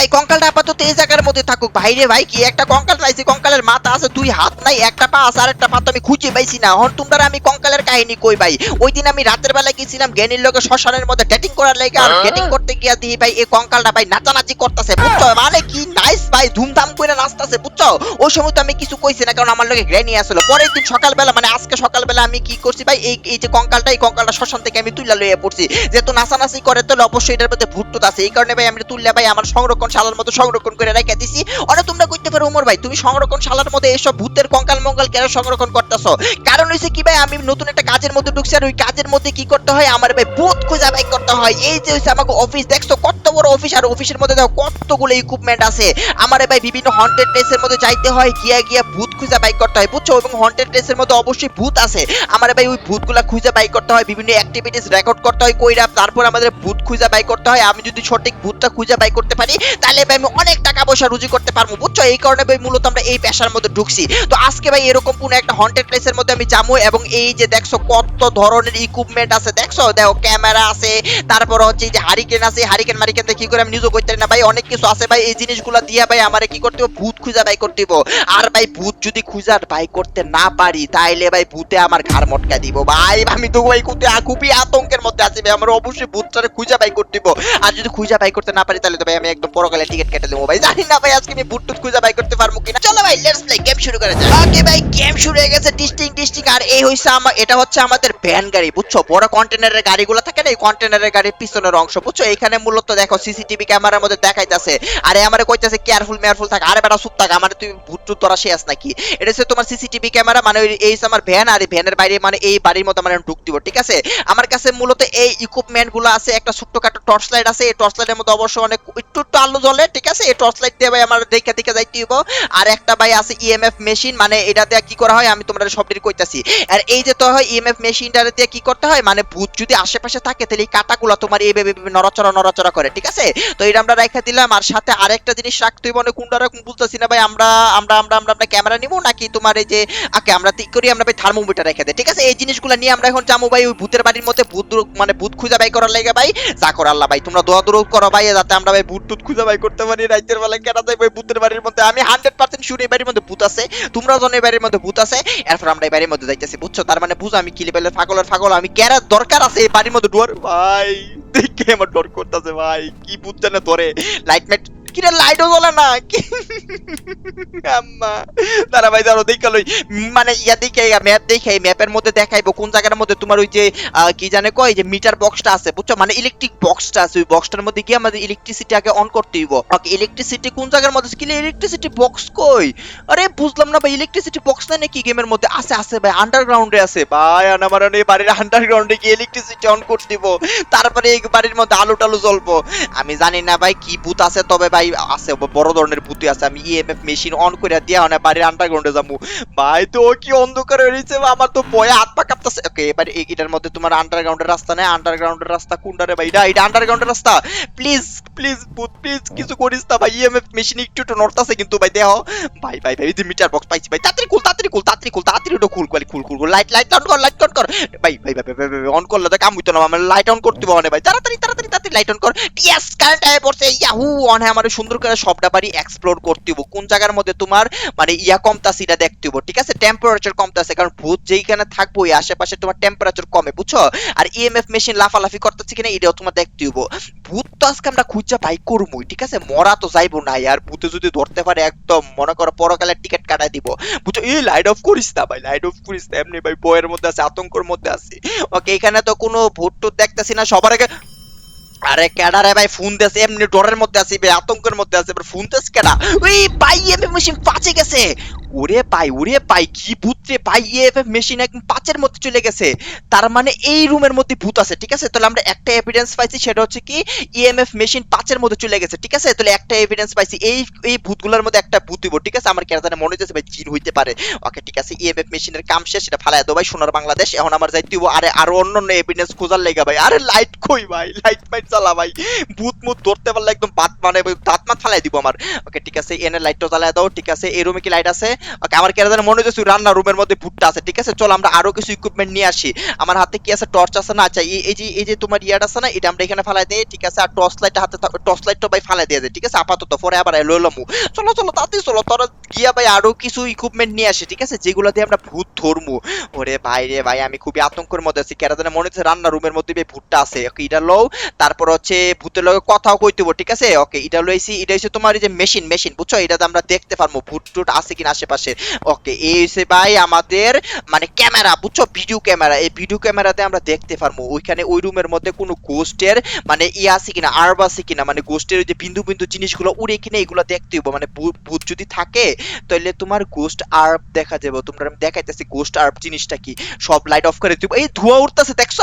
ভাই কঙ্কালটা আপাতত এই জায়গার মধ্যে থাকুক। ভাই রে ভাই কি একটা কঙ্কাল পাইছি কঙ্কালের মাথা আছে দুই হাত নাই একটা পা আছে আর একটা পা তো আমি খুঁজে পাইছি না। হন তোমরা আমি কঙ্কালের কাহিনী কই ভাই? ওই দিন আমি রাতের বেলা গেছিলাম জ্ঞানীর লোকে শ্মশানের মধ্যে ডেটিং করার লাগে আর ডেটিং করতে গিয়া দিই ভাই এই কঙ্কালটা ভাই নাচানাচি করতেছে বুঝছ? মানে কি নাইস ভাই ধুমধাম করে নাচতেছে বুঝছ? ওই সময় তো আমি কিছু কইছি না কারণ আমার লোকে গ্রেনি আসলো পরের দিন সকালবেলা মানে আজকে সকালবেলা আমি কি করছি ভাই এই এই যে কঙ্কালটা এই কঙ্কালটা শ্মশান থেকে আমি তুইলা লইয়া পড়ছি। যেহেতু নাচানাচি করে তো অবশ্যই এটার মধ্যে ভূত টুত আছে। এই কারণে ভাই আমি তুললে ভাই আমার সংরক্ষণ শালার মতো সংরক্ষণ করে রাখা দিছি। ওরা তোমরা করতে পারো, উমর ভাই, তুমি সংরক্ষণ শালার মধ্যে এসব ভূতের কঙ্কাল মঙ্গল কেন সংরক্ষণ করতেছো? কারণ হইছে কি ভাই, আমি নতুন একটা কাজের মধ্যে ঢুকছি আর ওই কাজের মধ্যে কি করতে হয়? আমার ভাই ভূত খোঁজা বাই করতে হয়। এই যে হইছে আমাকে অফিস দেখছ কত বড় অফিস আর অফিসের মধ্যে দেখো কতগুলো ইকুইপমেন্ট আছে। ভাই বিভিন্ন হন্টেড প্লেসের মধ্যে যাইতে হয়, গিয়া গিয়া ভূত খুঁজা বাই করতে হয়, বুঝছ? এবং হন্টেড প্লেসের মধ্যে অবশ্যই ভূত আছে। ভাই ওই ভূতগুলা খুঁজে বাই করতে হয়, বিভিন্ন অ্যাক্টিভিটিস রেকর্ড করতে হয়, কইরা তারপর আমাদের ভূত খুঁজে বাই করতে হয়। আমি যদি সঠিক ভূতটা খুঁজে বাই করতে পারি, তাহলে ভাই আমি অনেক টাকা পয়সা রুজি করতে পারব, বুঝছ? এই কারণে ভাই মূলত আমরা এই পেশার মধ্যে ঢুকছি। তো আজকে ভাই এরকম কোন একটা হন্টেড প্লেসের মধ্যে আমি যাব এবং এই যে দেখছ কত ধরনের ইকুইপমেন্ট আছে, দেখছ? দেখো ক্যামেরা আছে, তারপর হচ্ছে যে হারিকেন আছে হারিকেন মারিকেন দিয়ে কি করে আমি নিজেও করতে না। ভাই, অনেক কিছু আছে ভাই, এই জিনিসগুলো দিয়ে ভাই আমারে কি করতে হবে? ভূত খুঁজা বাই করতে হবে। আর ভাই, ভূত যদি খুঁজার বাই করতে না পারি, তাইলে ভাই ভূতে আমার ঘাড় মটকা দিব। ভাই, আমি তো ভাই খুবই খুবই আতঙ্কের মধ্যে আছি ভাই। আমার অবশ্যই ভূতটারে খুঁজা বাই করতে দিব আর যদি খুঁজা বাই করতে না পারি তাহলে তো ভাই আমি একদম পরকালে টিকিট কেটে দেবো ভাই। জানি না ভাই, আজকে আমি ভূত টুত খুঁজা বাই করতে পারব কিনা। চলো ভাই লেটস প্লে গেম শুরু করা যাক। ওকে ভাই গেম শুরু হয়ে গেছে। ডিস্টিং ডিস্টিং আর এই হইছে আমার এটা হচ্ছে আমাদের ভ্যান গাড়ি, বুঝছ? বড় কন্টেনারের গাড়িগুলো থাকে না? এই কন্টেনারের গাড়ির পিছনের অংশ, বুঝছ? এখানে মূলত দেখো সিসিটিভি ক্যামেরার মধ্যে দেখাইতাছে। আরে আমারে কইতাছে কেয়ারফুল মেয়ারফুল থাক। আরে বেটা, চুপ থাক, আমার তুই ভূত টুত তোরা শেষ নাকি? এটা হচ্ছে তোমার সিসিটিভি ক্যামেরা মানে এই আমার ভ্যান, আর ভ্যানের বাইরে মানে এই বাড়ির মধ্যে মানে ঢুক দিব, ঠিক আছে? আমার কাছে মূলত এই ইকুইপমেন্টগুলো আছে, একটা ছোট্টখাটো টর্চ লাইট আছে, এই টর্চ লাইটের মধ্যে অবশ্য অনেক একটু একটু আলো জ্বলে, ঠিক আছে? এই টর্চ লাইট দিয়ে ভাই আমার দেখে দেখে যাইতে হইব। আর একটা ভাই আছে ইএমএফ মেশিন মানে এটা দিয়ে কি করা হয়, আমি তোমরা সব দিন কইতাছি। আর এই যে তো হয় ইএমএফ মেশিনটা দিয়ে কি করতে হয় মানে ভূত যদি আশেপাশে থাকে, তাহলে এই কাটাগুলো তোমার এইভাবে নড়াচড়া নড়াচড়া করে আছে? তো এটা আমরা রাখা দিলাম। আর সাথে আরেকটা জিনিস রাখতে হইব মানে কোনটা রাখুন বুঝতেছি না ভাই। আমরা আমরা আমরা আমরা আমরা ক্যামেরা নিব নাকি তোমার এই যে, আকে, আমরা ঠিক করি, আমরা ভাই থার্মোমিটার রেখে দেই, ঠিক আছে? এই জিনিসগুলো নিয়ে আমরা এখন যাব ভাই, ওই ভূতের বাড়ির মধ্যে ভূত মানে ভূত খুঁজে বাই করার লাগে ভাই। যা কর আল্লাহ ভাই, তোমরা দোয়া দূর করো ভাই, যাতে আমরা ভাই ভূত টুত খুঁজে বাই করতে পারি। রাইতের বেলায় কেনা যায় ভাই ভূতের বাড়ির মধ্যে। আমি হান্ড্রেড পার্সেন্ট শুনি বাড়ির মধ্যে ভূত আছে। তোমরা জানো এই বাড়ির মধ্যে ভূত আছে। এরপর আমরা এই বাড়ির মধ্যে যাইতেছি, বুঝছ? তার মানে বুঝো, আমি কিলি পেলে ফাগলের ফাগল আমি কেরা দরকার আছে এই বাড়ির মধ্যে ডোর ভাই। দেখে আমার ডর করতেছে ভাই কি বুঝছে না ধরে লাইট কিরে লাইটও জ্বলে না? আম্মা। দাঁড়া ভাই দাঁড়ো দেখা লই। মানে ইয়া দেখে ম্যাপ ম্যাপের মধ্যে দেখাইবো, কোন জায়গার মধ্যে তোমার ওই যে কি জানে কয়, যে মিটার বক্সটা আছে, বুঝছ? মানে ইলেকট্রিক বক্সটা আছে, ওই বক্সটার মধ্যে গিয়ে আমাদের ইলেকট্রিসিটি আগে অন করতে হইব। ইলেকট্রিসিটি কোন জায়গার মধ্যে ইলেকট্রিসিটি বক্স কই? আরে, বুঝলাম না ভাই ইলেকট্রিসিটি বক্স না নাকি গেমের মধ্যে? আছে আছে ভাই আন্ডারগ্রাউন্ডে আছে। ভাই আমার বাড়ির আন্ডারগ্রাউন্ডে গিয়ে ইলেকট্রিসিটি অন করে দিব তারপরে এই বাড়ির মধ্যে আলো টালো জ্বলবো। আমি জানি না ভাই, কি ভূত আছে তবে ভাই। আছে বড় ধরনের ভূতই আছে, আমি ইএমএফ মেশিন অন করে দিয়া মানে বাড়ির আন্ডারগ্রাউন্ডে যাব ভাই, তো কি অন্ধকার হয়ে রয়েছে আমার তো ভয়ে হাত পা কাঁপতেছে। ওকে, এবার এটার মধ্যে তোমার আন্ডারগ্রাউন্ডের রাস্তা নেই আন্ডারগ্রাউন্ডের রাস্তা কোনটা রে ভাই? এটা এটা আন্ডারগ্রাউন্ডের রাস্তা। প্লিজ প্লিজ ভূত প্লিজ কিছু করিস না ভাই ইএমএফ মেশিন একটু একটু নড়তাছে কিন্তু ভাই, দেহ। ভাই ভাই ভাই যে মিটার বক্স পাইছি ভাই, তাড়াতাড়ি খুল তাড়াতাড়ি খুল তাড়াতাড়ি খুল, তাড়াতাড়ি ওটা খুল খুল খুল খুল লাইট লাইট অন কর লাইট অন কর। ভাই ভাই ভাই ভাই ভাই অন করলে তো কাম হইতো না, আমার লাইট অন করতে হবে ভাই, তাড়াতাড়ি তাড়াতাড়ি তাড়াতাড়ি লাইট অন কর। ইয়েস কারেন্ট আয় পড়ছে ইয়াহু অন হ্যাঁ আমার সুন্দর করে সবটা বাড়ি এক্সপ্লোর করতে হবে কোন জায়গার মধ্যে তোমার মানে ইয়া কমতাছে এটা দেখতে হবে ঠিক আছে? টেম্পারেচার কমতাছে, কারণ ভূত যেইখানে থাকব, ওই আশেপাশে তোমার টেম্পারেচার কমে, বুঝছ? আর ইএমএফ মেশিন লাফালাফি করতেছে কিনা, এটাও তোমার দেখতে হবে ভূত তো আজকে আমরা খুঁজা পাই করবই ঠিক আছে? মরা তো যাইবো না, আর ভূতে যদি ধরতে পারে, একদম মনে করো পরকালের টিকিট কাটাই দিব। বুঝছ? এই লাইট অফ করিস না ভাই লাইট অফ করিস না, এমনি ভাই বয়ের মধ্যে আছে, আতঙ্কর মধ্যে আছে। ওকে, এখানে তো কোনো ভূত টুত দেখতেছি না, সবার আগে আরে কেডারে ভাই ফোন দেছে এমনি ডরের মধ্যে আছি আতঙ্কের মধ্যে আছে এবার ফোন দেশ কেডা? ওই ভাই এমএফ মেশিন পাচে গেছে। ওরে পাই ওরে পাই, কি ভূত ভাই এফএফ মেশিন একদম পাঁচের মধ্যে চলে গেছে। তার মানে এই রুমের মধ্যে ভূত আছে, ঠিক আছে? তাহলে আমরা একটা এভিডেন্স পাইছি, সেটা হচ্ছে কি ইএমএফ মেশিন পাঁচের মধ্যে চলে গেছে, ঠিক আছে? তাহলে একটা এভিডেন্স পাইছি, এই এই ভূতগুলোর মধ্যে একটা ভূত হইব, ঠিক আছে? আমার কেন জানে মনে হচ্ছে ভাই জিন হইতে পারে। ওকে, ঠিক আছে? ইএমএফ মেশিনের কাম শেষ সেটা ফালাই দাও ভাই, সোনার বাংলাদেশ। এখন আমার যাইতে হইব, আরে, আরও অন্য অন্য এভিডেন্স খোঁজার লেগা ভাই। আরে লাইট কই ভাই? লাইট মাইট চালা ভাই। ভূত মুত ধরতে পারলে একদম বাত মানে দাঁত মাত ফালাই দিব আমার। ওকে, ঠিক আছে? এনে লাইটটা জ্বালায় দাও, ঠিক আছে? এই রুমে কি লাইট আছে? ওকে আমার কেন জানি মনে হচ্ছে রান্না রুমের মধ্যে ভুট্টা আছে ঠিক আছে? চল আমরা আরও কিছু ইকুইপমেন্ট নিয়ে আসি। আমার হাতে কি আছে? টর্চ আছে না? আচ্ছা এই- যে এই যে তোমার ইয়ার আছে না এটা আমরা এখানে ফালাই দিই ঠিক আছে? আর টর্চ লাইট হাতে টর্চ লাইটটা ভাই ফালাই দিয়ে দেয় ঠিক আছে? আপাতত পরে আবার এলো এলামু চলো চলো তাড়াতাড়ি চলো তোরা গিয়া ভাই আরও কিছু ইকুইপমেন্ট নিয়ে আসি ঠিক আছে? যেগুলো দিয়ে আমরা ভূত ধরমু। ওরে ভাই রে ভাই আমি খুবই আতঙ্কের মধ্যে আছি। কেন জানি মনে হচ্ছে রান্না রুমের মধ্যে ভাই ভূতটা আছে। ওকে এটা লও। তারপর হচ্ছে ভূতের লগে কথাও কইতে হইবো, ঠিক আছে? ওকে এটা লইছি এটা হচ্ছে তোমার এই যে মেশিন মেশিন বুঝছ? এটাতে আমরা দেখতে পারব ভূত টুট আছে কিনা আশেপাশে। ওকে এই হচ্ছে ভাই আমাদের মানে ক্যামেরা, বুঝছ? Video camera. এই ভিডিও ক্যামেরাতে আমরা দেখতে পারব ওইখানে ওই রুমের মধ্যে কোনো গোস্টের মানে ই আছে কিনা আর্ব আছে কিনা মানে গোস্টের যে বিন্দু বিন্দু জিনিসগুলো উড়ে কিনা এগুলো দেখতে হইব। মানে ভূত যদি থাকে তাহলে তোমার গোস্ট আর্ব দেখা যাবে তোমরা আমি দেখাইতেছি গোস্ট আর্ব জিনিসটা কি। সব লাইট অফ করে দিব। এই ধোঁয়া উঠতেছে দেখছ?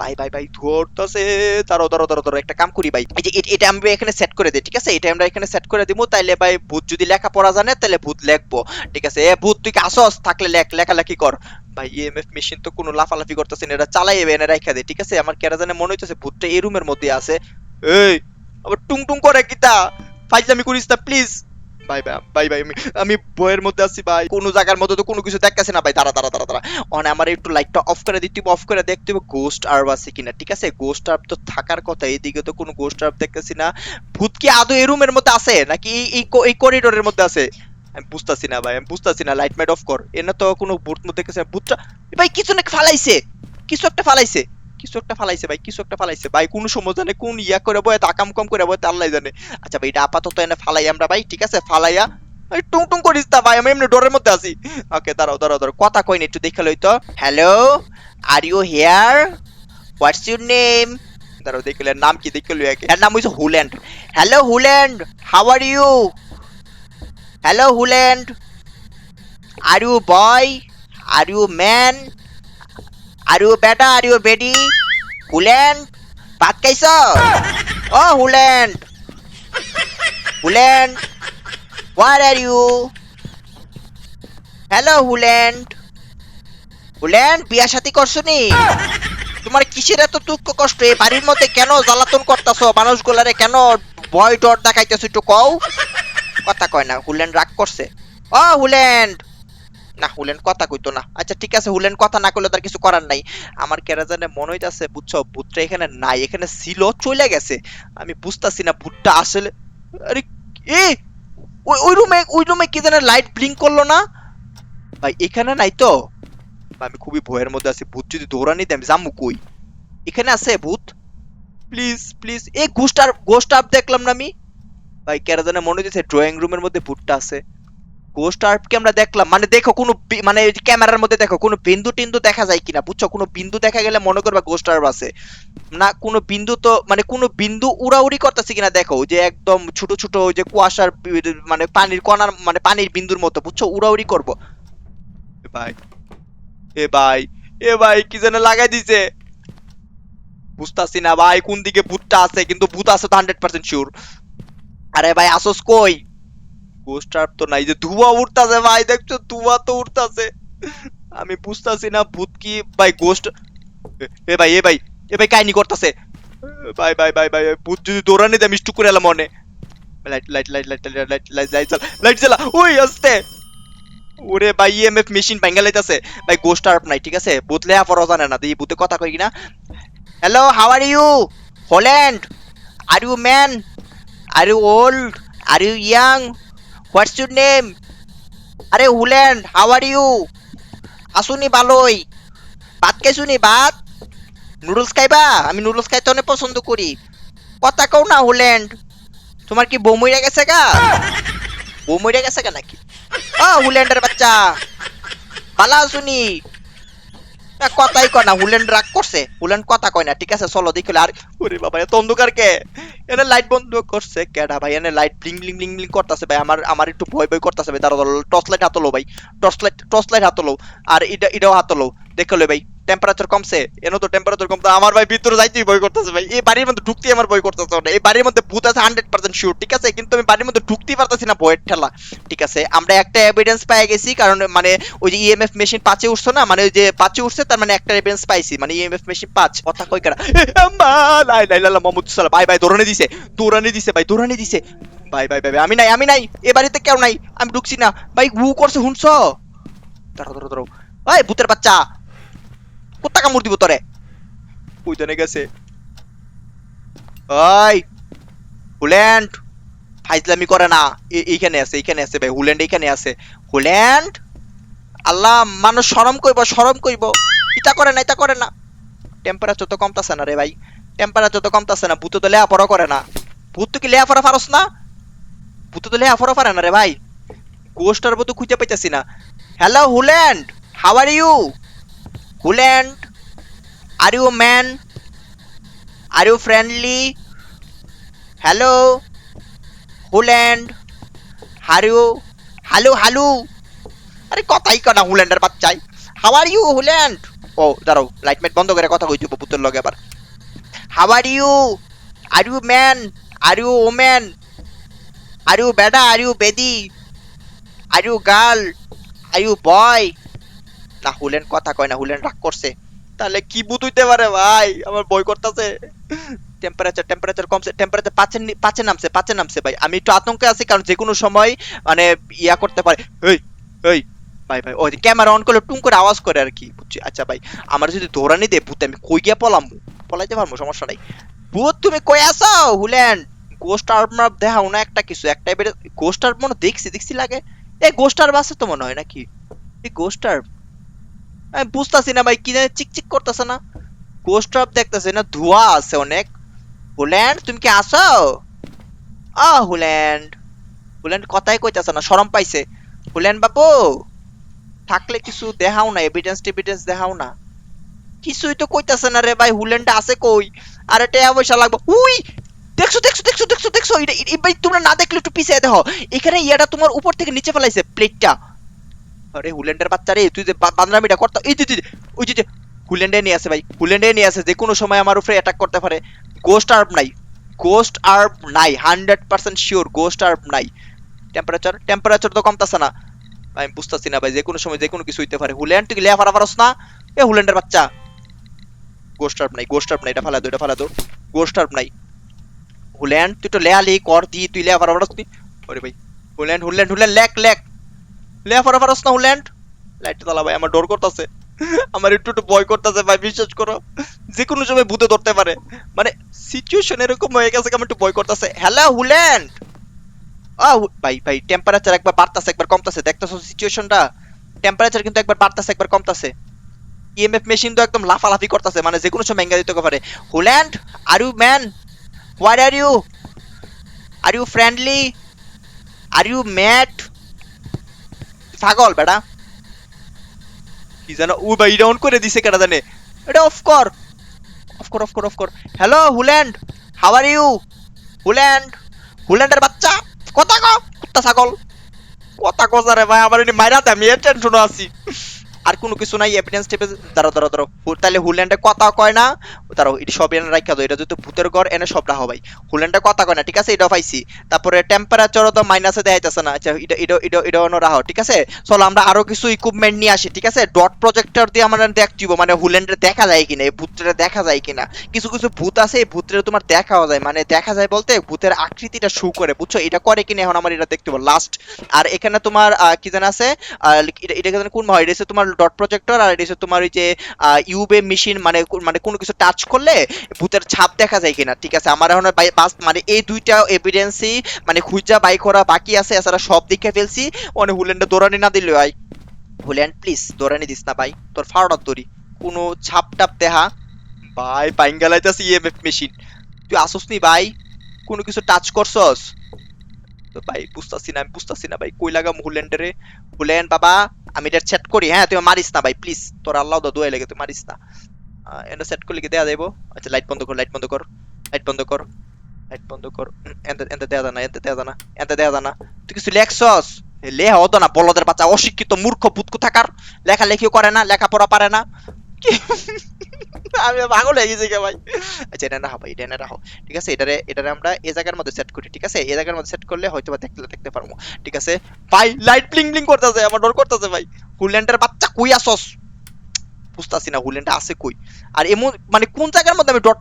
ভাই ভাই ভাই, ধোঁয়া উঠতেছে দাঁড়ো দাঁড়ো দাঁড়ো দাঁড়ো একটা কাম করি ভাই। এই যে এটা আমরা এখানে সেট করে দিই, ঠিক আছে? এটা আমরা এখানে সেট করে দিব তাইলে ভাই ভূত যদি লেখা পড়া জানে তাহলে ভূত লেখবো। ঠিক আছে। এ ভূত, তুই আসস থাকলে লেখ, লেখালেখি কর। ভাই ইএমএফ মেশিন তো কোনো লাফালাফি করতেছে এটা চালাই এনে রাখা দে, ঠিক আছে? আমার কেরা জানে মনে হইতেছে ভূতটা এই রুমের মধ্যে আছে। এই, আবার টুং টুং করে কিতা ফাইজলামি করিস না প্লিজ ভাই ভাই ভাই ভাই, আমি আমি বইয়ের মধ্যে আছি, ভাই। কোনো জায়গার মধ্যে তো কোনো কিছু দেখতেছে না, ভাই। দাঁড়া দাঁড়া দাঁড়া দাঁড়া। আমার একটু লাইটটা অফ করে দিতে অফ করে দেখতে হবে গোস্ট আর্ব আছে কিনা, ঠিক আছে? গোস্ট আর্ব তো থাকার কথা, এইদিকে তো কোনো গোস্ট আর্ব দেখতেছি না। ভূত কি আদৌ এই রুমের মধ্যে আছে? নাকি এই এই করিডোরের মধ্যে আছে? আমি বুঝতাছি না ভাই, আমি বুঝতাছি না লাইট মাইট অফ কর এনে তো কোনো ভূত মধ্যে না। ভূতটা ভাই, কিছু নাকি ফালাইছে? কিছু একটা ফালাইছে। কিছু একটা ফালাইছে ভাই, কিছু একটা ফালাইছে। ভাই, কোন সময় জানে কোন ইয়া করে বয়ে আকাম কম করে বয়ে আল্লাহ জানে। আচ্ছা ভাই, এটা আপাতত এনে ফালাই আমরা ভাই, ঠিক আছে? ফালাইয়া এই টুং টুং করিস তা ভাই, আমি এমনি ডোরের মধ্যে আছি। ওকে, দাঁড়াও দাঁড়াও দাঁড়াও, কথা কইনি একটু দেখে লই তো। Hello are you here what's your name দাঁড়াও দেখলে নাম কি, দেখে লই এর নাম হইছে Holland. Hello Holland how are you hello Holland are you boy are you man are you বেটা আর ইউ বেডি হুল্যান্ড ভাত ও Holland Holland Where are you? Hello Holland Holland বিয়া সাথী করছ নি? তোমার কিসের এত দুঃখ কষ্ট? এই বাড়ির মধ্যে কেন জ্বালাতন করতেছো? মানুষগুলারে কেন ভয় ডর দেখাইতেছো একটু কও? কথা কয় না হুল্যান্ড রাগ করছে। ও হুল্যান্ড না হুল্যান্ড কথা কইতো না। আচ্ছা ঠিক আছে হুল্যান্ড কথা না করলে তার কিছু করার নাই। আমার কেরা জানে মনে হইতাছে, বুঝছ, ভূতটা এখানে নাই, এখানে ছিল চলে গেছে। আমি বুঝতাছি না ভূতটা আসলে। আরে, এ, ওই ওই রুমে ওই রুমে কি জানে লাইট ব্লিঙ্ক করল না? ভাই, এখানে নাই তো? আমি খুবই ভয়ের মধ্যে আছি। ভূত যদি দৌড়ানি দেয় আমি যাব কই? এখানে আছে ভূত? প্লিজ প্লিজ এই গোস্ট আর গোস্ট দেখলাম না আমি? ভাই কেরা মনে হচ্ছে ড্রয়িং রুমের মধ্যে ভূতটা আছে। গোস্ট আর্টকে আমরা দেখলাম। মানে দেখো কোনো মানে ক্যামেরার মধ্যে দেখো, কোনো বিন্দু টিন্দু দেখা যায় কিনা, বুঝছ? কোনো বিন্দু দেখা গেলে মনে করবা গোস্ট আর্ট আছে। না, কোনো বিন্দু তো মানে কোনো বিন্দু উড়াউড়ি করতেছে কিনা দেখো, যে একদম ছোট ছোট ওই যে কুয়াশার মানে পানির কণার মানে পানির বিন্দুর মতো, বুঝছ? উড়াউড়ি করব। ভাই, এ ভাই এ ভাই, কি যেন লাগাই দিছে। বুঝতাছি না ভাই কোন দিকে ভূতটা আছে, কিন্তু ভূত আছে তো হান্ড্রেড পার্সেন্ট শিওর আরে ভাই, আসোস কই? গোস্ট আর্ট তো নাই যে ধোঁয়া উঠতাছে ভাই, দেখছ? ধোঁয়া তো উঠতাছে আমি বুঝতাছি না ভূত কি, ভাই গোস্ট এ ভাই এ ভাই এ ভাই, কাহিনী করতেছে। ভাই ভাই ভাই ভাই, ভূত যদি দৌড়ানি দেয় মিষ্টু করে এলাম মনে। Light light light light light light light light চালা লাইট চালা ওই আসতে। ওরে ভাই ইএমএফ মেশিন ভাঙ্গা লাইতাছে। ভাই গোস্ট আর্প নাই, ঠিক আছে? লেয়া পড়া জানে না দিয়ে ভূতে কথা কই কিনা। Hello how are you Holland are you man are you old are you young what's your name আরে হুল্যান্ড হাউ আর ইউ আসুনি ভালোই ভাত খাইছুনি ভাত নুডলস খাইবা? আমি নুডলস খাইতে অনেক পছন্দ করি। কথা কও না হুল্যান্ড তোমার কি বউ মইরা গেছে গা? বউ মইরা গেছে গা নাকি? ও হুল্যান্ডের বাচ্চা। আসুনি। এ, কথাই কয় না, হুলেন রাগ করছে? হুলেন কথা কয় না, ঠিক আছে, চলো দেখি আর ওরে বাবা এত অন্ধকার কে? এনে লাইট বন্ধ করছে, কেডা ভাই, এনে light bling bling bling bling করতেছে ভাই, আমার আমার একটু ভয় ভয় করতেছে ভাই দাঁড়া টর্চ লাইট হাতলো ভাই টর্চ লাইট টর্চ লাইট হাতলো আর এটা, এটাও হাতলো দেখল ভাই। টেম্পারেচার কমছে এনো তো টেম্পারেচার কমছে আমার ভাই ভিতরে যাইতেই ভয় করতেছে ভাই। এই বাড়ির মধ্যে ঢুকতেই আমার ভয় করতেছে। এই বাড়ির মধ্যে ভূত আছে হান্ড্রেড পার্সেন্ট শিওর ঠিক আছে? কিন্তু আমি বাড়ির মধ্যে ঢুকতেই পারতেছি না ভয়ের ঠেলা। ঠিক আছে? আমরা একটা এভিডেন্স পেয়ে গেছি কারণ মানে ওই যে ইএমএফ মেশিন পাঁচে উঠছে না মানে ওই যে পাঁচে উঠছে তার মানে একটা এভিডেন্স পাইছি মানে ইএমএফ মেশিন পাঁচ। কথা কই কারা? লাই লাই লাই মোহাম্মদ সাল্লাহ ভাই ভাই দৌড়ানি দিছে। দৌড়ানি দিছে ভাই দৌড়ানি দিছে। ভাই ভাই ভাই ভাই, আমি নাই আমি নাই। এ বাড়িতে কেউ নাই আমি ঢুকছি না। ভাই হু করছে শুনছ? দাঁড়াও দাঁড়াও দাঁড়াও। ওই ভূতের বাচ্চা। কোথা কামড় দিব গেছে। হুল্যান্ড ফাইজলামি করে না। এইখানে আছে এইখানে আছে ভাই হুল্যান্ড এইখানে আছে। হুল্যান্ড আল্লাহ মানুষ শরম কইব ইটা করে না করে না। টেম্পারেচার তো কমতাছে না রে ভাই। টেম্পারেচার তো কমতাছে না ভূত তো লেয়াপড়া করে না। ভূত তো কি লেয়াপড়া পারস না? ভূত তো লেয়াপড়া পারে না রে ভাই। গোস্টার মতো খুঁজে পাইতেছি না। Hello Holland how are you Holland are you man are you friendly hello Holland you hello hello আরে কথাই কনা হুল্যান্ডের বাচ্চাই। হাউ আর ইউ হুল্যান্ড ও, দাঁড়াও লাইট মাইট বন্ধ করে কথা কইছি পুতুর লগে আবার। How are you are you man are you woman are you বেডা are you বেদি are you girl are you boy না হুল্যান্ড কথা কয় না হুল্যান্ড রাগ করছে। তাহলে কি হইতে পারে ভাই? আমার বই করতেছে। টেম্পারেচার টেম্পারেচার কমছে টেম্পারেচার পাঁচের নি- পাঁচে নামছে পাঁচে নামছে ভাই। আমি একটু আতঙ্কে আছি কারণ যে কোনো সময় মানে ইয়া করতে পারে। এই এই ভাই ভাই, ওই ক্যামেরা অন করলে টুং করে আওয়াজ করে আর কি বুঝছি? আচ্ছা ভাই, আমার যদি দৌড়ানি দে ভূত আমি কই গিয়া পলাম? পলাইতে পারব, সমস্যা নাই। ভূত, তুমি কই আছো হুল্যান্ড গোস্ট আর্মার দেখাও না একটা কিছু, একটা এবারে গোস্ট আর্ম দেখছি দেখছি লাগে। এই গোস্ট আর্ম আছে তো মনে হয় নাকি? এই গোস্ট আর্ম আমি বুঝতাছি না ভাই, কি জানি চিকচিক করতেছে না। গোস্ট আর্ম দেখতেছে না, ধোয়া আছে অনেক। হুল্যান্ড তুমি কি আসো আ হুল্যান্ড হুল্যান্ড কথাই কইতাছে না শরম পাইছে। হুল্যান্ড বাবু থাকলে কিছু দেখাও না এভিডেন্স টেভিডেন্স দেখাও না। কিছুই তো কইতাছে না রে ভাই হুল্যান্ড আছে কই? আর এটা পয়সা লাগবে। উই, দেখছ দেখছ দেখছ দেখছ দেখছ, এটা- ভাই, তোমরা না দেখলে একটু পিছিয়ে দেখো। এখানে ইয়াটা তোমার উপর থেকে নিচে ফেলাইছে প্লেটটা আরে হুল্যান্ডের বাচ্চা রে তুই যে বা- বান্দরামিটা করতে এই যে ওই যে হুল্যান্ডে নিয়ে আসে ভাই, হুল্যান্ডে নিয়ে আসে, যে কোনো সময় আমার উপরে অ্যাটাক করতে পারে। গোস্ট আর্ম নাই গোস্ট আর্ম নাই হান্ড্রেড পার্সেন্ট শিওর গোস্ট আর্ম নাই। টেম্পারেচার টেম্পারেচার তো কমতাছে না। আমি বুঝতেছি না ভাই, যে কোনো সময় যে কোনো কিছু হইতে পারে। হুল্যান্ড তুই লেয়া পারা না এ হুল্যান্ডের বাচ্চা। গোস্ট আর্ম নাই গোস্ট আর্ম নাই, এটা ফালা দো, এটা ফালা দো। গোস্ট আর্ম নাই। হুল্যান্ড, তুই তো লেয়ালি, কর দি, তুই লেয়া পারা পারস ওরে ভাই, হুল্যান্ড হুল্যান্ড হুল্যান্ড, লেক লেক। লেয়া পারস না হুল্যান্ড লাইট তালা ভাই, আমার ডর করতেছে। আমার একটু একটু ভয় করতেছে ভাই, বিশ্বাস করো। যে কোনো সময় ভূতে ধরতে পারে। মানে সিচুয়েশন এরকম হয়ে গেছে আমার একটু ভয় করতেছে। হ্যালো হুল্যান্ড আ ভাই ভাই টেম্পারেচার একবার বাড়তাছে, একবার কমতাছে। দেখতেছো সিচুয়েশনটা টেম্পারেচার কিন্তু একবার বাড়তাছে, একবার কমতাছে। ইএমএফ মেশিন তো একদম লাফালাফি করতেছে মানে যে কোনো সময় ভেঙে দিতে পারে। Holland are you man where are you are you friendly are you mad পাগল, বেটা। কি জানো ও ভাই ডাউন করে দিছে কেটা জানে। এটা অফ কর। অফ কর অফ কর অফ কর। Hello Holland how are you Holland হুল্যান্ডের বাচ্চা? কথা কও কুত্তা ছাগল। কথা কো রে ভাই, আমার মাইরাতে আমি এর টেনশনে আছি। আর কোনো কিছু নাই এভিডেন্স টেপে দাঁড়াও দাঁড়াও দাঁড়াও তাহলে হুল্যান্ডে কথা কয় না? দাঁড়াও, এটা সব এনে রাখা দাও, এটা যদি ভূতের ঘর, এনে সব রাখো ভাই। হুল্যান্ডে কথা কয় না, ঠিক আছে? এটাও পাইছি। তারপরে টেম্পারেচারও তো মাইনাসে দেখাইতেছে না। আচ্ছা এটা এটা এটা এটা অন্য রাখো, ঠিক আছে? চলো, আমরা আরও কিছু ইকুইপমেন্ট নিয়ে আসি, ঠিক আছে? ডট প্রজেক্টর দিয়ে আমরা দেখছিব মানে হুল্যান্ডে দেখা যায় কিনা, এই ভূতটা দেখা যায় কিনা। কিছু কিছু ভূত আছে, এই ভূতটা তোমার দেখাও যায় মানে দেখা যায় বলতে ভূতের আকৃতিটা শু করে, বুঝছ? এটা করে কিনা এখন আমার এটা দেখতে লাস্ট আর এখানে তোমার কি জানা আছে এটা এটা কোন হয় এটা তোমার ডট প্রজেক্টর আর এটা হচ্ছে তোমার ওই যে ইউবে মেশিন মানে মানে কোনো কিছু টাচ করলে ভূতের ছাপ দেখা যায় কিনা, ঠিক আছে? আমার এখন বাস- মানে এই দুইটা এভিডেন্সই মানে খুঁজা বাই করা বাকি আছে, এছাড়া সব দেখে ফেলছি। মানে হুল্যান্ডে দৌড়ানি না দিলে ভাই হুল্যান্ড প্লিজ দৌড়ানি দিস না ভাই। তোর ফাড়ার দড়ি কোনো ছাপ টাপ দেহা ভাই পাইঙ্গালাইতাছি ইএমএফ মেশিন তুই আসস নি ভাই? কোনো কিছু টাচ করছস? ভাই, বুঝতাছি না, আমি বুঝতাছি না ভাই, কই লাগাম হুল্যান্ডে হুল্যান্ড বাবা আমি এটা সেট করি। হ্যাঁ তুই মারিস না ভাই প্লিজ তোর আল্লাহ দা দোয়া লেগে তুই মারিস না। এটা সেট করলে কি দেয়া যাইবো? আচ্ছা লাইট বন্ধ কর লাইট বন্ধ কর লাইট বন্ধ কর লাইট বন্ধ কর। উম, এনতে এনতে দেয়া জানা এনতে দেয়া জানা এনতে দেয়া জানা। তুই কিছু লেখছস? লেহা হতো না বলদের বাচ্চা অশিক্ষিত মূর্খ বুতকু থাকার লেখালেখিও করে না লেখাপড়া পারে না। আমি ভাই। আচ্ছা এটা ভাই, এটা রাখো ঠিক আছে, এটারে এটারে আমরা এই জায়গার মধ্যে সেট করি, ঠিক আছে? এই জায়গার মধ্যে সেট করলে হয়তো বা দেখতে পারব। ঠিক আছে? ভাই লাইট ব্লিং ব্লিং করতেছে, আমার ডর করতেছে ভাই। হুল্যান্ডের বাচ্চা আসস? বুঝতাছি না আছে কই? আর এমন মানে কোন জায়গার মধ্যে আমি ডট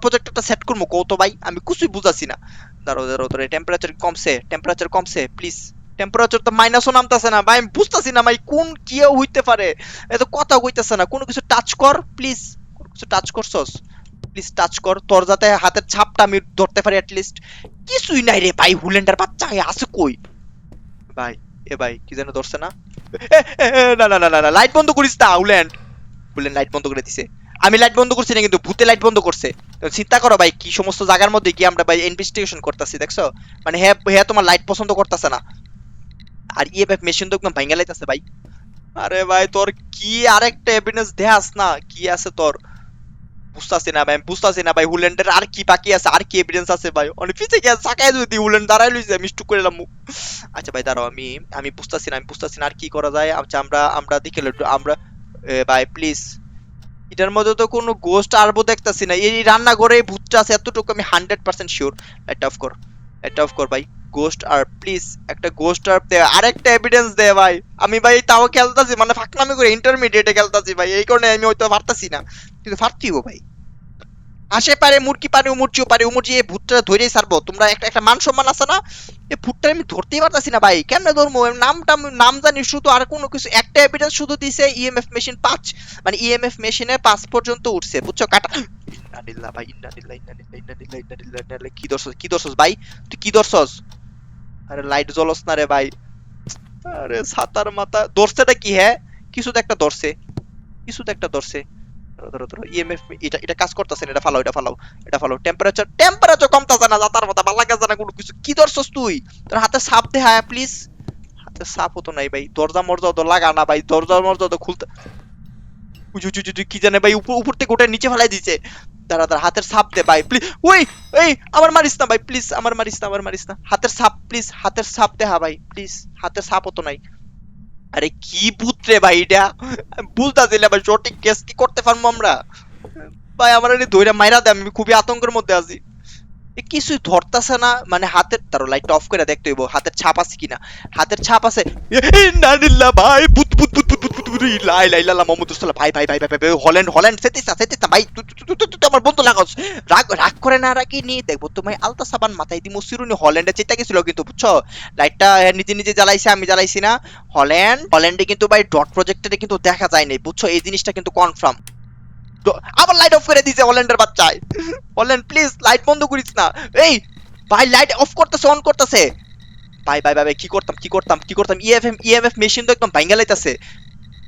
সেট করব কত ভাই? আমি কিছুই বুঝাছি না। দাঁড়াও দাঁড়াও দাঁড়াও টেম্পারেচার কমছে টেম্পারেচার কমছে প্লিজ টেম্পারেচার তো মাইনাসও নামতাছে না ভাই, আমি বুঝতাছি না ভাই, কোন কি হইতে পারে? এত কথা কইতাছে না, কোনো কিছু টাচ কর প্লিজ কিছু টাচ করছস? প্লিজ টাচ কর তোর যাতে হাতের ছাপটা আমি ধরতে পারি লিস্ট কিছুই নাই রে ভাই হুলেন্ডার বাচ্চা এ আছে কই? ভাই এ ভাই কি যেন ধরছে না? না না না না না লাইট বন্ধ করিস না হুল্যান্ড হুল্যান্ড লাইট বন্ধ করে দিছে। আমি লাইট বন্ধ করছি না কিন্তু ভূতে লাইট বন্ধ করছে। তো চিন্তা করো ভাই কি সমস্ত জায়গার মধ্যে গিয়ে আমরা ভাই ইনভেস্টিগেশন করতেছি দেখছ? মানে হ্যাঁ হ্যাঁ তোমার লাইট পছন্দ করতেছে না। আর ইয়ে ভাই মেশিন তো একদম ভাঙ্গা লাইতেছে ভাই। আরে ভাই তোর কি আরেকটা এভিডেন্স দেখাস না? কি আছে তোর? বুঝতাছি না ভাই বুঝতাছি না ভাই, হুল্যান্ডের আর কি বাকি আছে, আর কি এভিডেন্স আছে ভাই? অনেক পিছে গিয়ে চাকায় যদি হুল্যান্ড দাঁড়াই লইছে, আমি স্টুক করে এলাম। আচ্ছা ভাই, দাঁড়াও, আমি আমি বুঝতাছি না, আমি বুঝতাছি না আর কি করা যায়। আচ্ছা আমরা আমরা দেখে আমরা ভাই প্লিজ এটার মধ্যে তো কোনো গোস্ট আরবো দেখতাছি না। এই রান্নাঘরে ভূতটা আছে, এতটুকু আমি hundred percent sure light off কর লাইট অফ কর ভাই। গোস্ট আর প্লিজ একটা গোস্ট আর দে আরেকটা এভিডেন্স দে ভাই। আমি ভাই তাও খেলতাছি মানে ফাঁকনামি করে ইন্টারমিডিয়েটে খেলতাছি ভাই, এই কারণে আমি হয়তো পারতাছি না। কিন্তু পারতিও ভাই। আসে পারে মুরকি পারে, উমুরচিও পারে, উমুরচি এই ভূতটা ধরেই ছাড়বো। তোমরা একটা একটা মান সম্মান আছে না? এই ভূতটা আমি ধরতেই পারতাছি না ভাই। কেন ধরবো? নামটা নাম জানি, শুধু আর কোনো কিছু, একটা এভিডেন্স শুধু দিছে ইএমএফ মেশিন পাঁচ। মানে ইএমএফ মেশিনে পাঁচ পর্যন্ত উঠছে, বুঝছ? কাটা। ইন্নালিল্লাহ ভাই ইন্নালিল্লাহ ইন্নালিল্লাহ ইন্নালিল্লাহ ইন্নালিল্লাহ কি দর্শস কি দর্শস ভাই? তুই কি দর্শস? আরে লাইট জ্বলস না রে ভাই। আরে ছাতার মাথা। ধরছেটা কি হ্যাঁ? কিছু তো একটা ধরছে। কিছু তো একটা ধরছে। ধরো ধরো ইএমএফ এটা এটা কাজ করতেছে এটা ফালাও এটা ফালাও এটা ফালাও। টেম্পারেচার টেম্পারেচার কমতাছে না যাতার মাথা ভালো লাগে না কোনো কিছু। কি ধরছস তুই? তোর হাতে সাপ দে হ্যাঁ প্লিজ হাতে সাপ হতো নাই ভাই। দরজা মরজা তো লাগা না ভাই। দরজা মরজা তো খুলতে উজু উজু, কি জানে ভাই উপর উপর থেকে ওটা নিচে ফেলাই দিছে। দাঁড়া দাঁড়া হাতের সাপ দে ভাই প্লিজ ওই এই আমার মারিস না ভাই প্লিজ আমার মারিস না আমার মারিস না। হাতের সাপ প্লিজ হাতের সাপ দে হ্যাঁ ভাই প্লিজ হাতের সাপ হতো নাই। আরে কি ভূত রে ভাই এটা? বুঝতেছি না ভাই সঠিক কেস কি করতে পারব আমরা? ভাই আমার এনে ধইরা মাইরা দে আমি খুবই আতঙ্কের মধ্যে আছি। কিছুই ধরতাছে না মানে হাতের তারও লাইট অফ করে দেখতে হইব হাতের ছাপ আছে কিনা। হাতের ছাপ আছে এ, না নিল্লা ভাই ভূত ভূত ভূত ভূত ভূত ভূত লাই লাই লালা মোহাম্মদ ভাই ভাই ভাই ভাই ভাই হল্যান্ড হল্যান্ড সেতিস সেতিস ভাই আমার বন্ধু লাগাস। রাগ রাগ করে না রাখি নি দেখব তোমায় আলতা সাবান মাথায় দিমু সিরুনি হল্যান্ডে চেতা গেছিল কিন্তু, বুঝছ? লাইটটা নিজে নিজে জ্বালাইছে, আমি জ্বালাইছি না। হল্যান্ড? হল্যান্ডে কিন্তু ভাই ডট প্রজেক্টরে কিন্তু দেখা যায় নাই, বুঝছ? এই জিনিসটা কিন্তু কনফার্ম আবার লাইট অফ করে দিয়েছে হল্যান্ডের বাচ্চায়। হল্যান্ড প্লিজ লাইট বন্ধ করিস না। এই, ভাই লাইট অফ করতেছে অন করতেছে। ভাই ভাই ভাই কি করতাম কি করতাম কি করতাম? ইএফএম ইএমএফ মেশিন তো একদম ভাঙ্গা লাইতাছে।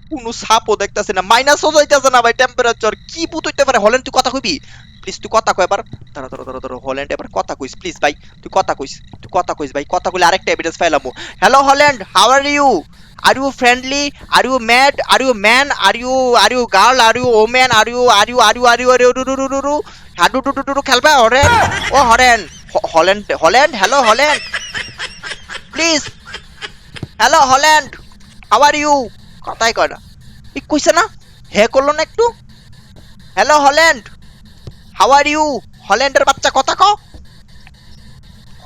কোনো সাপও দেখতাছে না মাইনাসও যাইতাছে না ভাই টেম্পারেচার কি বুত হইতে পারে হল্যান্ড তুই কথা কইবি প্লিজ তুই কথা কই এবার দাঁড়া দাঁড়া দাঁড়া দাঁড়া হল্যান্ড এবার কথা কইস প্লিজ ভাই তুই কথা কইস তুই কথা কইস ভাই কথা কইলে আরেকটা evidence ফাইলামু hello Holland how are you are you friendly are you mad are you man are you are you girl are you woman are you are you are you are you are you রু রু রু রু হাডু টু টু টু খেলবা হরেন ও horn Holland Holland hello Holland please hello Holland how are you কথাই কয় না। এই কইছে না? হে করল না একটু। Hello Holland how are you হল্যান্ডের বাচ্চা কথা ক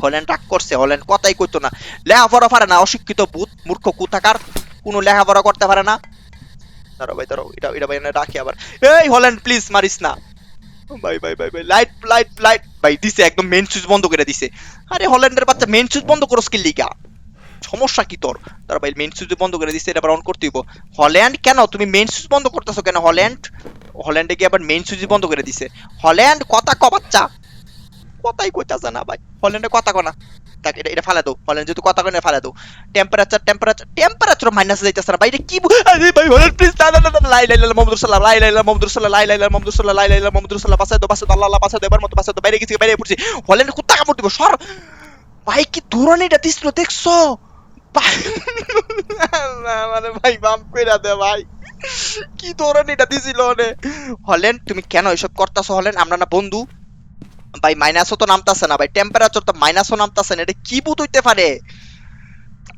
হল্যান্ড রাগ করছে হল্যান্ড কথাই কইতো না। লেখাপড়া পারে না, অশিক্ষিত ভূত, মূর্খ কুথাকার কোনো লেখাপড়া করতে পারে না। দাঁড়াও ভাই, দাঁড়াও, এটা এটা ভাই রাখি আবার। এই হল্যান্ড প্লিজ মারিস না। ভাই ভাই ভাই ভাই লাইট লাইট লাইট ভাই, দিছে একদম মেন সুইচ বন্ধ করে দিছে। আরে হল্যান্ডের বাচ্চা মেন সুইচ বন্ধ করস কি লিগা? সমস্যা কি তোর? তার ভাই মেন সুইচ বন্ধ করে দিছে, এটা আবার অন করতে হইব। হল্যান্ড কেন? তুমি মেন সুইচ বন্ধ করতেছো কেন হল্যান্ড? হল্যান্ডে গিয়ে আবার মেন সুইচ বন্ধ করে দিছে। হল্যান্ড, কথা ক বাচ্চা। কথাই কইতাছে না ভাই। হল্যান্ডে কথা কনা দেখ, এটা এটা ফালা দাও। হল্যান্ড যেহেতু কথা কনে ফালা দাও। টেম্পারেচার টেম্পারেচার টেম্পারেচার মাইনাস যাইতেছে না ভাই। এটা কি ভাই, হল্যান্ড প্লিজ না না না লাই লাই লাই মোহাম্মদ রাসূলুল্লাহ লাই লাই লাই, মোহাম্মদ রাসূলুল্লাহ লাই লাই লাই, মোহাম্মদ রাসূলুল্লাহ লাই লাই লাই, মোহাম্মদ রাসূলুল্লাহ বাসায় দাও বাসায় দাও, আল্লাহ আল্লাহ, বাসায় দাও, এবার মতো বাসায় দাও, বাইরে গেছি বাইরে পড়ছি। হল্যান্ড কুত্তা কামড় দিব, সর। ভাই, কি ধরনের এটা দিছিল, দেখছ? মানে ভাই বাম দে ভাই কি এটা দিছিল হল্যান্ড তুমি কেন এসব করতেছো হল্যান্ড আমরা না বন্ধু ভাই? মাইনাসও তো নামতাছে না ভাই টেম্পারেচার তো মাইনাসও নামতাছে না এটা কি বুত হইতে পারে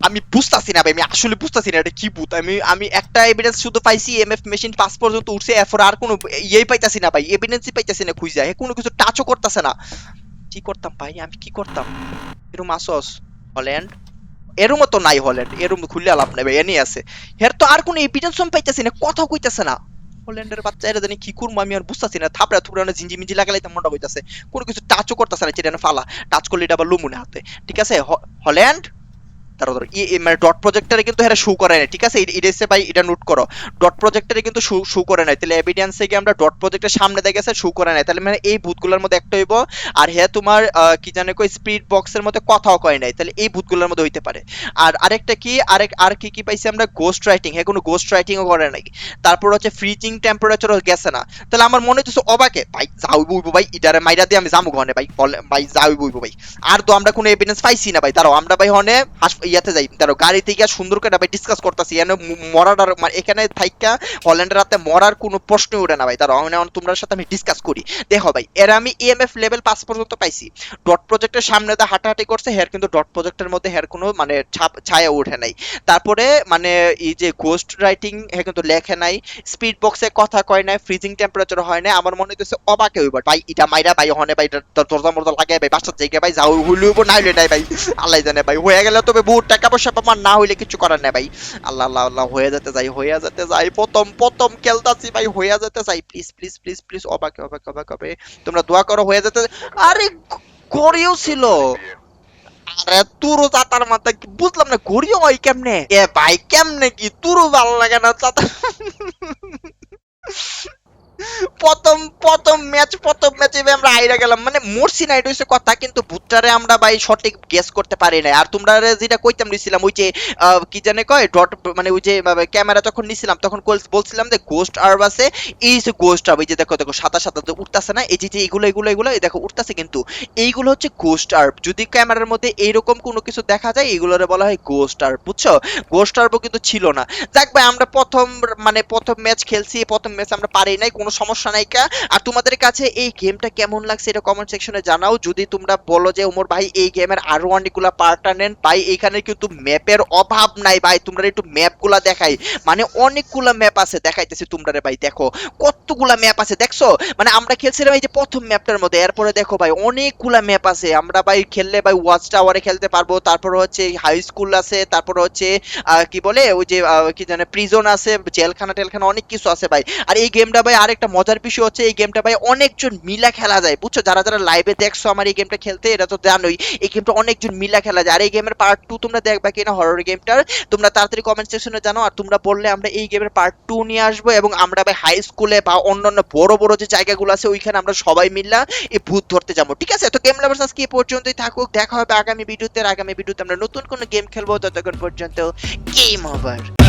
আমি বুঝতাছি না ভাই আমি আসলে বুঝতাছি না এটা কি বুত আমি আমি একটা এভিডেন্স শুধু পাইছি, এমএফ মেশিন পাস পর্যন্ত উঠছে, এরপর আর কোনো ইয়েই পাইতাছি না ভাই। এভিডেন্সই পাইতাছি না খুঁজে কোনো কিছু টাচও করতেছে না। কি করতাম ভাই? আমি কি করতাম? এরম আসস হল্যান্ড এরম তো নাই হল্যান্ড এরম খুললে আলাপ ভাই, এনে আছে। হের তো আর কোনো এভিডেন্স পাইতাছি না কথা কইতাছে না। হল্যান্ডের বাচ্চা এটা জানি কি করব, আমি আর বুঝতেছি না, থাপড়া থুপড়া জিঞ্জি মিঞ্জি লাগালে মনটা হইতাছে। কোনো কিছু টাচও করতেছে না যেটা ফালা টাচ করলে এটা আবার লুমুনে হাতে। ঠিক আছে? হল্যান্ড? তারপর মানে ডট প্রজেক্টরে কিন্তু এরা শু করে না ঠিক আছে? এটা এসে ভাই, এটা নোট করো। ডট প্রজেক্টরে কিন্তু শু শু করে নাই। তাহলে এভিডেন্স থেকে আমরা ডট প্রজেক্টের সামনে দেখে গেছে শু করে নাই। তাহলে মানে এই ভূতগুলোর মধ্যে একটা হইব, আর হ্যাঁ তোমার কি জানে কই স্পিড বক্সের মধ্যে কথাও কয় নাই। তাহলে এই ভূতগুলোর মধ্যে হইতে পারে। আর আরেকটা কি, আরেক, আর কি কি পাইছি আমরা? গোস্ট রাইটিং হ্যাঁ কোনো গোস্ট রাইটিংও করে নাই। তারপর হচ্ছে ফ্রিজিং টেম্পারেচারও গেছে না। তাহলে আমার মনে হচ্ছে অবাকে, ভাই, যাও বইবো ভাই, ইটারে মাইরা দিয়ে আমি যাব ঘনে ভাই ভাই, যাও বইবো ভাই। আর তো আমরা কোনো এভিডেন্স পাইছি না, ভাই। তারাও আমরা ভাই হনে ইয়াতে যাই। তারও গাড়িতে গিয়া সুন্দর করে ভাই ডিসকাস করতেছি এখানে মরার মানে এখানে থাইকা হল্যান্ডের রাতে মরার কোনো প্রশ্নই ওঠে না ভাই। তারা তোমরা সাথে আমি ডিসকাস করি। দেখো ভাই, এর আমি ইএমএফ লেভেল পাঁচ পর্যন্ত পাইছি। ডট প্রজেক্টের সামনে দিয়ে হাঁটাহাঁটি করছে হের কিন্তু ডট প্রজেক্টের মধ্যে হের কোনো মানে ছাপ, ছায়া ওঠে নাই। তারপরে মানে এই যে গোস্ট রাইটিং হে কিন্তু লেখে নাই। স্পিড বক্সে কথা কয় নাই ফ্রিজিং টেম্পারেচার হয় নাই। আমার মনে হইতেছে অবাকে হইব। ভাই, এটা মাইরা ভাই হনে ভাই দরজা মরজা লাগে ভাই, বাসার জায়গায় ভাই, যাও হইলইব না হইলে নাই ভাই। আল্লাহ জানে ভাই, হয়ে গেলে তবে টাকা পয়সা আমার না হইলে কিছু করার নাই ভাই। আল্লাহ আল্লাহ আল্লাহ হয়ে যেতে যাই হয়ে যেতে যাই প্রথম প্রথম খেলতাছি ভাই হয়ে যেতে যাই প্লিজ প্লিজ প্লিজ প্লিজ অবাকে অবাকে, অবাক হবে তোমরা দোয়া করো হয়ে যেতে আরে গড়িও ছিল। আরে তুরো চাতার মাথা কি বুঝলাম না গড়িও হয় কেমনে? এ ভাই, কেমনে কি? তুরো ভালো লাগে না চাতা প্রথম প্রথম ম্যাচ প্রথম ম্যাচে আমরা হাইরা গেলাম। মানে মরছি না, এটা কথা, কিন্তু ভুট্টারে আমরা ভাই সঠিক গেস করতে পারি না আর তোমরা যেটা কইতাম নিছিলাম, ওই যে কি জানে কয় ডট মানে ওই যে ক্যামেরা যখন নিছিলাম, তখন বলছিলাম যে গোস্ট আর্ব আছে যে গোস্ট আর্ব এই যে দেখো দেখো, সাদা সাদা যে উঠতাছে না, এই যে যে এগুলো এগুলো এগুলো, এই দেখো, উঠতাছে কিন্তু। এইগুলো হচ্ছে গোস্ট আর্ব যদি ক্যামেরার মধ্যে এইরকম কোনো কিছু দেখা যায় এগুলোরে বলা হয় গোস্ট আর্ব বুঝছ? গোস্ট আর্বও কিন্তু ছিল না। যাক ভাই, আমরা প্রথম মানে প্রথম ম্যাচ খেলছি, প্রথম ম্যাচ আমরা পারি নাই, কোনো সমস্যা নাই কা। আর তোমাদের কাছে এই গেমটা কেমন লাগছে এটা কমেন্ট সেকশনে জানাও। যদি তোমরা বলো যে, ওমর ভাই, এই গেমের আরও অনেকগুলা পার্টটা নেন ভাই, এখানে কিন্তু ম্যাপের অভাব নাই ভাই। তোমরা একটু ম্যাপগুলা দেখাই। মানে অনেকগুলা ম্যাপ আছে, দেখাইতেছি তোমরা রে ভাই, দেখো। কতগুলা ম্যাপ আছে, দেখছ? মানে আমরা খেলছিলাম এই যে প্রথম ম্যাপটার মধ্যে। এরপরে দেখো ভাই, অনেকগুলা ম্যাপ আছে। আমরা ভাই খেললে ভাই ওয়াচ টাওয়ারে খেলতে পারব। তারপর হচ্ছে হাই স্কুল আছে। তারপর হচ্ছে কি বলে? ওই যে কি জানে প্রিজন আছে জেলখানা টেলখানা অনেক কিছু আছে ভাই। আর এই গেমটা ভাই আরেকটা মজার বিষয় হচ্ছে এই গেমটা ভাই অনেকজন মিলা খেলা যায়, বুঝছ? যারা যারা লাইভে দেখছ আমার এই গেমটা খেলতে এটা তো জানোই, এই গেমটা অনেকজন মিলা খেলা যায়। আর এই গেমের পার্ট টু তোমরা দেখবা কিনা হরর গেমটার তোমরা তাড়াতাড়ি কমেন্ট সেকশনে জানো, আর তোমরা বললে আমরা এই গেমের পার্ট টু নিয়ে আসব এবং আমরা ভাই হাই স্কুলে বা অন্যান্য বড় বড় যে জায়গাগুলো আছে, ওইখানে আমরা সবাই মিললা এই ভূত ধরতে যাব, ঠিক আছে? তো গেম লাভার্স আজকে পর্যন্তই থাকুক, দেখা হবে আগামী ভিডিওতে আগামী ভিডিওতে আমরা নতুন কোনো গেম খেলব, ততক্ষণ পর্যন্ত গেম ওভার